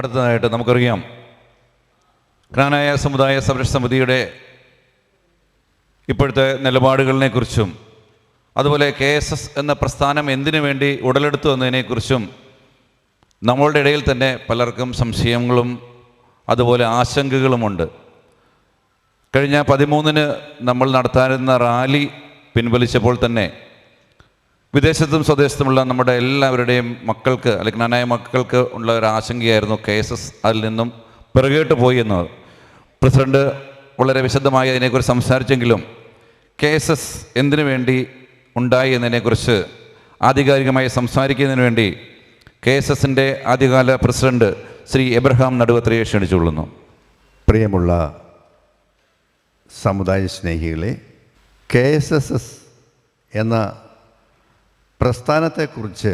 അടുത്തതായിട്ട് നമുക്കറിയാം. ജ്ഞാനായ സമുദായ സംരക്ഷണ സമിതിയുടെ ഇപ്പോഴത്തെ നിലപാടുകളിനെക്കുറിച്ചും അതുപോലെ കെ എസ് എസ് എന്ന പ്രസ്ഥാനം എന്തിനു വേണ്ടി ഉടലെടുത്തു എന്നതിനെക്കുറിച്ചും നമ്മളുടെ ഇടയിൽ തന്നെ പലർക്കും സംശയങ്ങളും അതുപോലെ ആശങ്കകളുമുണ്ട്. കഴിഞ്ഞ പതിമൂന്നിന് നമ്മൾ നടത്താനിരുന്ന റാലി പിൻവലിച്ചപ്പോൾ തന്നെ വിദേശത്തും സ്വദേശത്തുമുള്ള നമ്മുടെ എല്ലാവരുടെയും മക്കൾക്ക് അല്ലെങ്കിൽ നനായ മക്കൾക്ക് ഉള്ള ഒരു ആശങ്കയായിരുന്നു കെ എസ് എസ് അതിൽ നിന്നും പിറകോട്ട് പോയി എന്നത്. പ്രസിഡന്റ് വളരെ വിശദമായി അതിനെക്കുറിച്ച് സംസാരിച്ചെങ്കിലും കെ എസ് എസ് എന്തിനു വേണ്ടി ഉണ്ടായി എന്നതിനെക്കുറിച്ച് ആധികാരികമായി സംസാരിക്കുന്നതിന് വേണ്ടി കെ എസ് എസിന്റെ ആദ്യകാല പ്രസിഡന്റ് ശ്രീ എബ്രഹാം നടുവത്രയെ ക്ഷണിച്ചുകൊള്ളുന്നു പ്രിയമുള്ള സമുദായ സ്നേഹികളെ കെ എസ് എസ് എസ് എന്ന പ്രസ്ഥാനത്തെക്കുറിച്ച്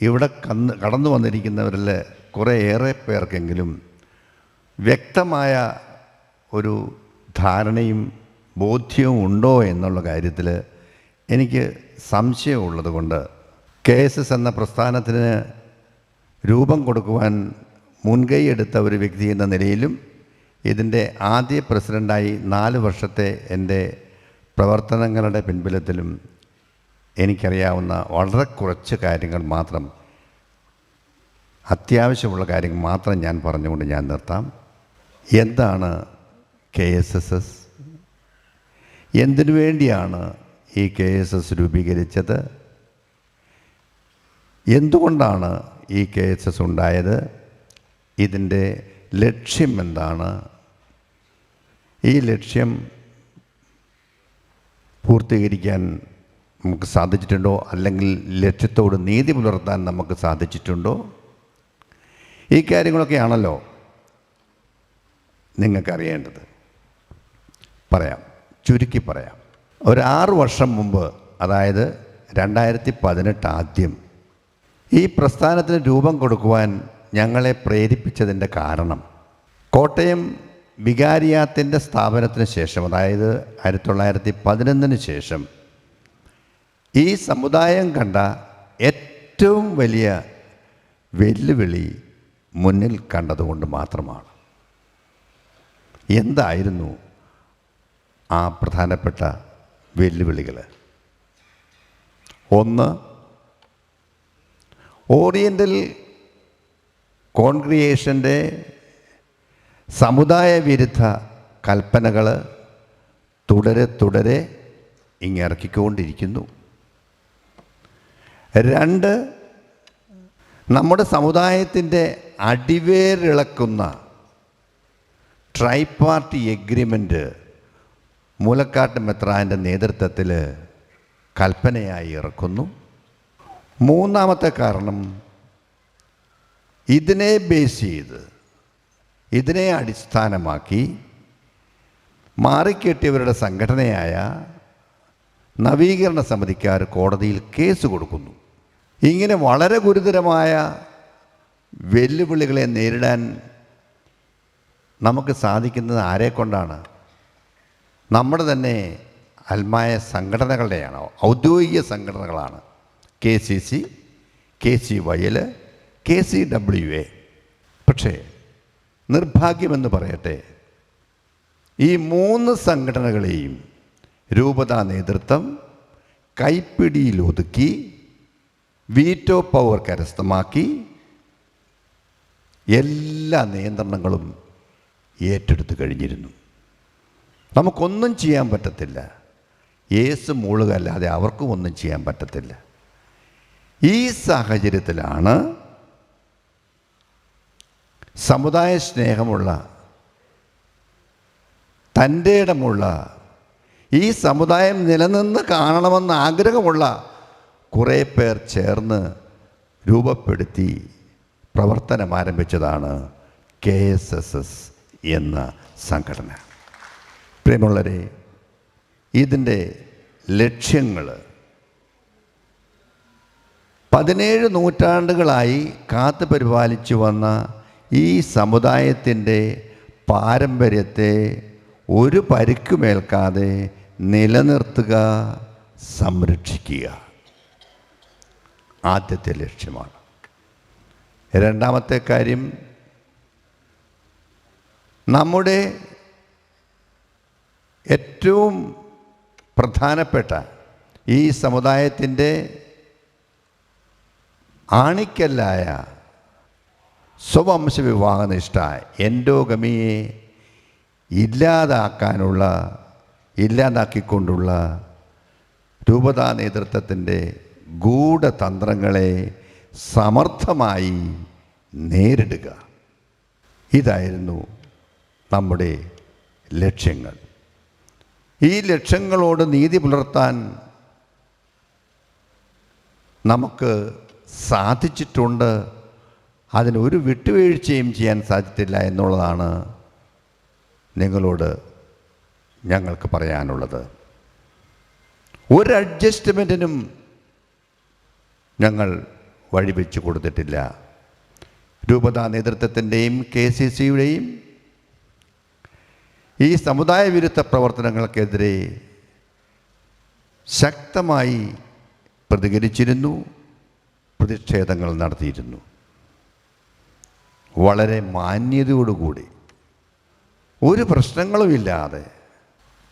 ഇവിടെ കന്ന് കടന്നു വന്നിരിക്കുന്നവരിൽ കുറേയേറെ പേർക്കെങ്കിലും വ്യക്തമായ ഒരു ധാരണയും ബോധ്യവും ഉണ്ടോ എന്നുള്ള കാര്യത്തിൽ എനിക്ക് സംശയമുള്ളത് കൊണ്ട് കെ എസ് എസ് എന്ന പ്രസ്ഥാനത്തിന് രൂപം കൊടുക്കുവാൻ മുൻകൈ എടുത്ത ഒരു വ്യക്തി എന്ന നിലയിലും ഇതിന്റെ ആദ്യ പ്രസിഡന്റായി നാല് വർഷത്തെ എന്റെ പ്രവർത്തനങ്ങളുടെ പിൻബലത്തിലും എനിക്കറിയാവുന്ന വളരെ കുറച്ച് കാര്യങ്ങൾ മാത്രം അത്യാവശ്യമുള്ള കാര്യങ്ങൾ മാത്രം ഞാൻ പറഞ്ഞുകൊണ്ട് ഞാൻ നിർത്താം. എന്താണ് കെ എസ് എസ് എസ് എന്തിനു വേണ്ടിയാണ് ഈ കെ എസ് എസ് രൂപീകരിച്ചത്? എന്തുകൊണ്ടാണ് ഈ കെ എസ് എസ് ഉണ്ടായത്? ഇതിന്റെ ലക്ഷ്യം എന്താണ്? ഈ ലക്ഷ്യം പൂർത്തീകരിക്കാൻ നമുക്ക് സാധിച്ചിട്ടുണ്ടോ? അല്ലെങ്കിൽ ലക്ഷ്യത്തോട് നീതി പുലർത്താൻ നമുക്ക് സാധിച്ചിട്ടുണ്ടോ? ഈ കാര്യങ്ങളൊക്കെയാണല്ലോ നിങ്ങൾക്കറിയേണ്ടത്. പറയാം ചുരുക്കി പറയാം. ഒരു ആറ് വർഷം മുമ്പ് അതായത് രണ്ടായിരത്തി പതിനെട്ട് ആദ്യം ഈ പ്രസ്ഥാനത്തിന് രൂപം കൊടുക്കുവാൻ ഞങ്ങളെ പ്രേരിപ്പിച്ചതിന്റെ കാരണം കോട്ടയം വികാരിയാത്തിന്റെ സ്ഥാപനത്തിന് ശേഷം അതായത് ആയിരത്തി തൊള്ളായിരത്തി പതിനൊന്നിന് ശേഷം ഈ സമുദായം കണ്ട ഏറ്റവും വലിയ വെല്ലുവിളി മുന്നിൽ കണ്ടതുകൊണ്ട് മാത്രമാണ്. എന്തായിരുന്നു ആ പ്രധാനപ്പെട്ട വെല്ലുവിളികൾ? ഒന്ന് ഓറിയന്റൽ കോൺക്രിയേഷന്റെ സമുദായ വിരുദ്ധ കൽപ്പനകൾ തുടരെ തുടരെ ഇങ്ങിറക്കിക്കൊണ്ടിരിക്കുന്നു രണ്ട് നമ്മുടെ സമുദായത്തിന്റെ അടിവേറിളക്കുന്ന ട്രൈ പാർട്ടി എഗ്രിമെന്റ് മൂലക്കാട്ട് മെത്രാന്റെ നേതൃത്വത്തിൽ കൽപ്പനയായി ഇറക്കുന്നു. മൂന്നാമത്തെ കാരണം ഇതിനെ ബേസ് ചെയ്ത് ഇതിനെ അടിസ്ഥാനമാക്കി മാറിക്കെട്ടിയവരുടെ സംഘടനയായ നവീകരണ സമിതിക്കാർ കോടതിയിൽ കേസ് കൊടുക്കുന്നു. ഇങ്ങനെ വളരെ ഗുരുതരമായ വെല്ലുവിളികളെ നേരിടാൻ നമുക്ക് സാധിക്കുന്നത് ആരെ കൊണ്ടാണ്? നമ്മുടെ തന്നെ അൽമായ സംഘടനകളുടെയാണ് ഔദ്യോഗിക സംഘടനകളാണ്. K C C K C Y L K C W A. പക്ഷേ നിർഭാഗ്യമെന്ന് പറയട്ടെ ഈ മൂന്ന് സംഘടനകളെയും രൂപതാ നേതൃത്വം കൈപ്പിടിയിൽ ഒതുക്കി വീറ്റോ പവർ കരസ്ഥമാക്കി എല്ലാ നിയന്ത്രണങ്ങളും ഏറ്റെടുത്തു കഴിഞ്ഞിരുന്നു. നമുക്കൊന്നും ചെയ്യാൻ പറ്റത്തില്ല. യേസ് മൂളുക അല്ലാതെ അവർക്കും ഒന്നും ചെയ്യാൻ പറ്റത്തില്ല. ഈ സാഹചര്യത്തിലാണ് സമുദായ സ്നേഹമുള്ള തന്റെ ഇടമുള്ള ഈ സമുദായം നിലനിന്ന് കാണണമെന്ന് ആഗ്രഹമുള്ള കുറേ പേർ ചേർന്ന് രൂപപ്പെടുത്തി പ്രവർത്തനം ആരംഭിച്ചതാണ് കെ എസ് എസ് എസ് എന്ന സംഘടന. പ്രിയമുള്ളവരെ ഇതിന്റെ ലക്ഷ്യങ്ങൾ പതിനേഴ് നൂറ്റാണ്ടുകളായി കാത്തു പരിപാലിച്ചു വന്ന ഈ സമുദായത്തിന്റെ പാരമ്പര്യത്തെ ഒരു പരിക്കുമേൽക്കാതെ നിലനിർത്തുക സംരക്ഷിക്കുക. ആദ്യത്തെ ലക്ഷ്യമാണ്. രണ്ടാമത്തെ കാര്യം നമ്മുടെ ഏറ്റവും പ്രധാനപ്പെട്ട ഈ സമുദായത്തിന്റെ ആണിക്കല്ലായ സ്വവംശ വിവാഹനിഷ്ഠ എൻഡോഗമിയെ ഇല്ലാതാക്കാനുള്ള ഇല്ലാതാക്കിക്കൊണ്ടുള്ള രൂപതാ നേതൃത്വത്തിന്റെ ഗൂഢതന്ത്രങ്ങളെ സമർത്ഥമായി നേരിടുക. ഇതായിരുന്നു നമ്മുടെ ലക്ഷ്യങ്ങൾ. ഈ ലക്ഷ്യങ്ങളോട് നീതി പുലർത്താൻ നമുക്ക് സാധിച്ചിട്ടുണ്ട്. അതിനൊരു വിട്ടുവീഴ്ചയും ചെയ്യാൻ സാധിച്ചില്ല എന്നുള്ളതാണ് നിങ്ങളോട് ഞങ്ങൾക്ക് പറയാനുള്ളത്. ഒരു അഡ്ജസ്റ്റ്മെന്റിനും ഞങ്ങൾ വഴിവെച്ച് കൊടുത്തിട്ടില്ല. രൂപതാ നേതൃത്വത്തിന്റെയും കെ സി സിയുടെയും ഈ സമുദായ വിരുദ്ധ പ്രവർത്തനങ്ങൾക്കെതിരെ ശക്തമായി പ്രതികരിച്ചിരുന്നു പ്രതിഷേധങ്ങൾ നടത്തിയിരുന്നു. വളരെ മാന്യതയോടുകൂടി. ഒരു പ്രശ്നങ്ങളുമില്ലാതെ.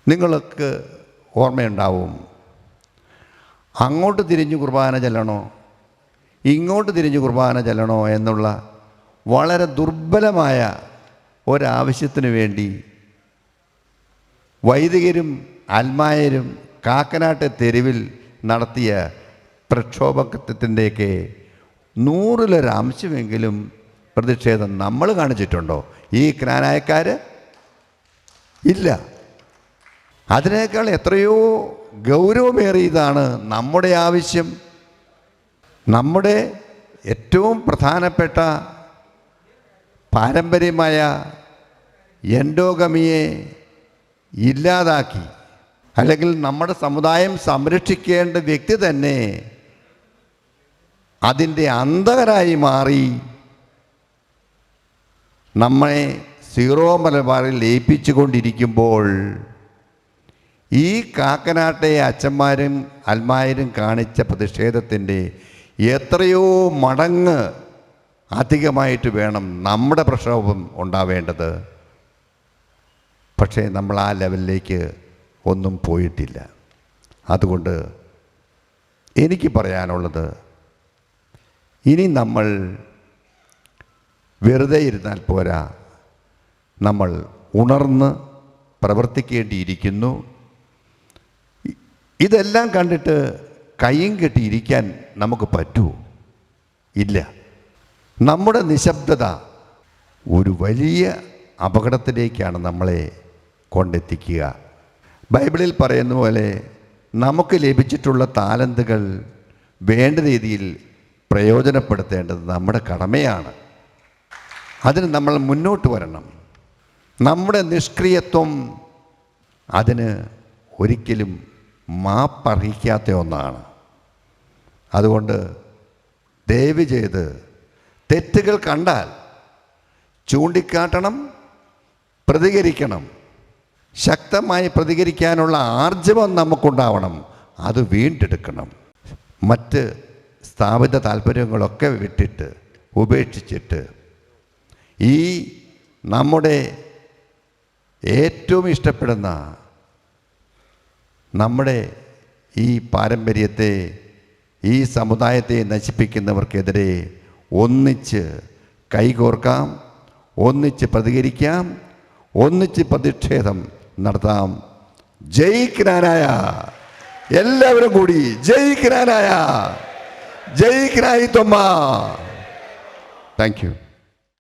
നിങ്ങൾക്ക് ഓർമ്മയുണ്ടാവും. അങ്ങോട്ട് തിരിഞ്ഞു കുർബാന ചെല്ലണോ? ഇങ്ങോട്ട് തിരിഞ്ഞ് കുർബാന ചെല്ലണോ എന്നുള്ള വളരെ ദുർബലമായ ഒരാവശ്യത്തിന് വേണ്ടി വൈദികരും ആത്മായരും കാക്കനാട്ട് തെരുവിൽ നടത്തിയ പ്രക്ഷോഭത്തിന്റെയൊക്കെ നൂറിലൊരംശമെങ്കിലും പ്രതിഷേധം നമ്മൾ കാണിച്ചിട്ടുണ്ടോ? ഈ ക്നാനായക്കാർ ഇല്ല. അതിനേക്കാൾ എത്രയോ ഗൗരവമേറിയതാണ് നമ്മുടെ ആവശ്യം. നമ്മുടെ ഏറ്റവും പ്രധാനപ്പെട്ട പാരമ്പര്യമായ എൻഡോഗമിയെ ഇല്ലാതാക്കി അല്ലെങ്കിൽ നമ്മുടെ സമുദായം സംരക്ഷിക്കേണ്ട വ്യക്തി തന്നെ അതിന്റെ അന്തകരായി മാറി നമ്മളെ സീറോ മലബാറിൽ ലയിപ്പിച്ചു കൊണ്ടിരിക്കുമ്പോൾ ഈ കാക്കനാട്ടെ അച്ഛന്മാരും അൽമാരും കാണിച്ച പ്രതിഷേധത്തിന്റെ എത്രയോ മടങ്ങ് അധികമായിട്ട് വേണം നമ്മുടെ പ്രക്ഷോഭം ഉണ്ടാവേണ്ടത്. പക്ഷേ നമ്മൾ ആ ലെവലിലേക്ക് ഒന്നും പോയിട്ടില്ല. അതുകൊണ്ട് എനിക്ക് പറയാനുള്ളത് ഇനി നമ്മൾ വെറുതെ ഇരുന്നാൽ പോരാ. നമ്മൾ ഉണർന്ന് പ്രവർത്തിക്കേണ്ടിയിരിക്കുന്നു. ഇതെല്ലാം കണ്ടിട്ട് കയ്യും കെട്ടിയിരിക്കാൻ നമുക്ക് പറ്റുമോ ഇല്ല. നമ്മുടെ നിശബ്ദത ഒരു വലിയ അപകടത്തിലേക്കാണ് നമ്മളെ കൊണ്ടെത്തിക്കുക. ബൈബിളിൽ പറയുന്ന പോലെ നമുക്ക് ലഭിച്ചിട്ടുള്ള താലന്തുകൾ വേണ്ട രീതിയിൽ പ്രയോജനപ്പെടുത്തേണ്ടത് നമ്മുടെ കടമയാണ്. അതിന് നമ്മൾ മുന്നോട്ട് വരണം. നമ്മുടെ നിഷ്ക്രിയത്വം അതിന് ഒരിക്കലും മാപ്പർഹിക്കാത്ത ഒന്നാണ്. അതുകൊണ്ട് ദയവ് ചെയ്ത് തെറ്റുകൾ കണ്ടാൽ ചൂണ്ടിക്കാട്ടണം പ്രതികരിക്കണം. ശക്തമായി പ്രതികരിക്കാനുള്ള ആർജവം നമുക്കുണ്ടാവണം. അത് വീണ്ടെടുക്കണം. മറ്റ് സ്ഥാപിത താല്പര്യങ്ങളൊക്കെ വിട്ടിട്ട് ഉപേക്ഷിച്ചിട്ട് ഈ നമ്മുടെ ഏറ്റവും ഇഷ്ടപ്പെടുന്ന നമ്മുടെ ഈ പാരമ്പര്യത്തെ ഈ സമുദായത്തെ നശിപ്പിക്കുന്നവർക്കെതിരെ ഒന്നിച്ച് കൈകോർക്കാം ഒന്നിച്ച് പ്രതികരിക്കാം ഒന്നിച്ച് പ്രതിഷേധം നടത്താം. ജയിക്കാനായ എല്ലാവരും കൂടി ജയിക്കാനായ ജയിക്കാനായി തൊമ്മ താങ്ക് യു